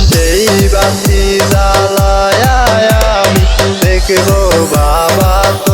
সেই বাতি জ্বালায় আমি। দেখব বাবা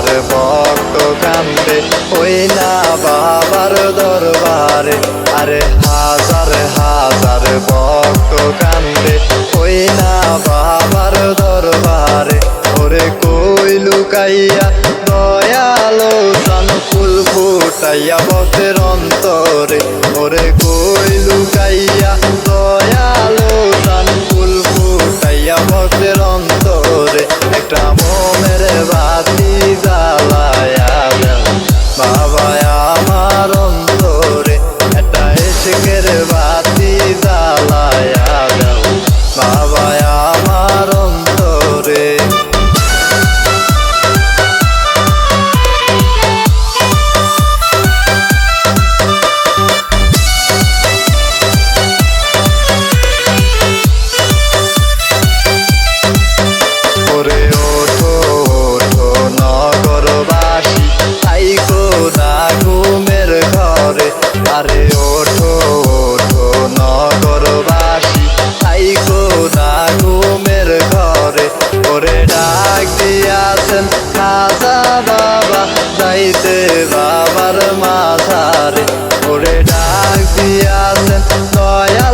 আমার ভক্ত কান্দে ওই না বাবার দরবারে। আরে হাজার হাজার ভক্ত কান্দে ওই না বাবা ঘরের বাতি জ্বালায়া দাও। বাবা আমার অন্তরে। আরে ওর রাইখো না ঘুমের ঘরে, ওরে ডাক দিয়াছেন খাজা বাবা, যাইতে বাবার মাথারে। ওরে ডাক দিয়াছেন দয়া